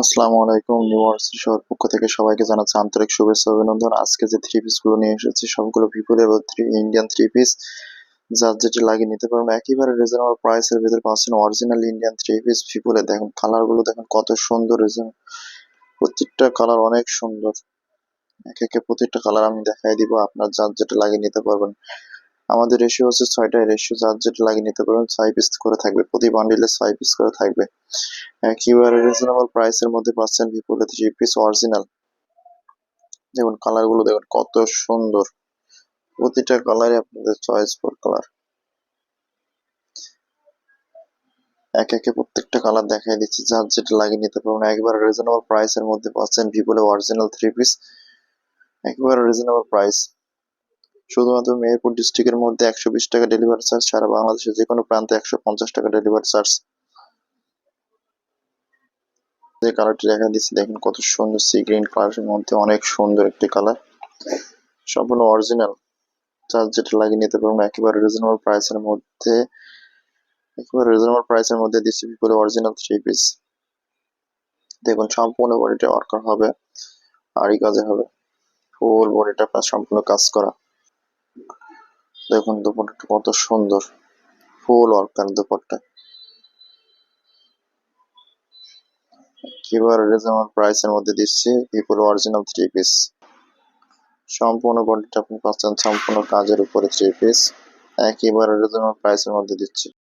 আসসালামু আলাইকুম নিউয়ার্সি শহর পক্ষ থেকে সবাইকে জানাচ্ছি আন্তরিক শুভেচ্ছা অভিনন্দন। আজকে যে থ্রি পিসগুলো নিয়ে এসেছি, সবগুলো ভিপুল এবং থ্রি ইন্ডিয়ান থ্রি পিস যার যেটি লাগিয়ে নিতে পারবেন, একেবারে রিজনেবল প্রাইসের ভিতরে পাচ্ছেন অরিজিনাল ইন্ডিয়ান থ্রি পিস ভিপুলে দেখুন কালারগুলো দেখুন, কত সুন্দর প্রত্যেকটা কালার অনেক সুন্দর। এক একে প্রত্যেকটা কালার আমি দেখাই দিব, আপনার যার যেটা লাগিয়ে নিতে পারবেন। আমাদের রেশিও হচ্ছে ছয়টা রেশিও যার যেটা লাগিয়ে নিতে পারবেন, ছয় পিস করে থাকবে। প্রতি বান্ডিলে ছয় পিস করে থাকবে। একেবারে রিজনেবল প্রাইসের মধ্যে পাচ্ছেন বিপুলে থ্রি পিস অরিজিনাল দেখুন কালারগুলো দেখুন, কত সুন্দর। প্রতিটা কালারে আপনাদের চয়েস ফর কালার এক একে প্রত্যেকটা কালার দেখাই দিচ্ছি, যার যেটা লাগিয়ে নিতে পারবেন। একবার রিজনেবল প্রাইসের মধ্যে পাচ্ছেন ভিভোলে অরিজিনাল থ্রি পিস একবারে রিজনেবল প্রাইস শুধুমাত্র মেহেরপুর ডিস্ট্রিক্টের মধ্যে একশো বিশ টাকা ডেলিভারি চার্জ সারা বাংলাদেশের যে কোনো প্রান্তে একশো পঞ্চাশ টাকা ডেলিভারি চার্জ যে কালারটি দেখা দিচ্ছে, দেখেন কত সুন্দর সি গ্রিন কালারের মধ্যে, অনেক সুন্দর একটি কালার সম্পূর্ণ অরিজিনাল চার্জ যেটা লাগিয়ে নিতে পারবেন একেবারে রিজনেবল প্রাইসের মধ্যে, একেবারে রিজনেবল প্রাইসের মধ্যে দিচ্ছি করে অরিজিনাল থ্রি পিস দেখুন, সম্পূর্ণ বডিটা ওয়ার্কার হবে আরই কাজে হবে। ফুল বডিটা সম্পূর্ণ কাজ করা। দেখুন দুপুরটা কত সুন্দর। ফুল ওয়ার্কার দুপুরটা। একেবারে রিজনেবল প্রাইসের মধ্যে দিচ্ছি। পিপল অরিজিনাল থ্রি পিস সম্পূর্ণ বডিটা আপনি পাচ্ছেন সম্পূর্ণ কাজের উপরে থ্রি পিস একেবারে রিজনেবল প্রাইসের মধ্যে দিচ্ছি।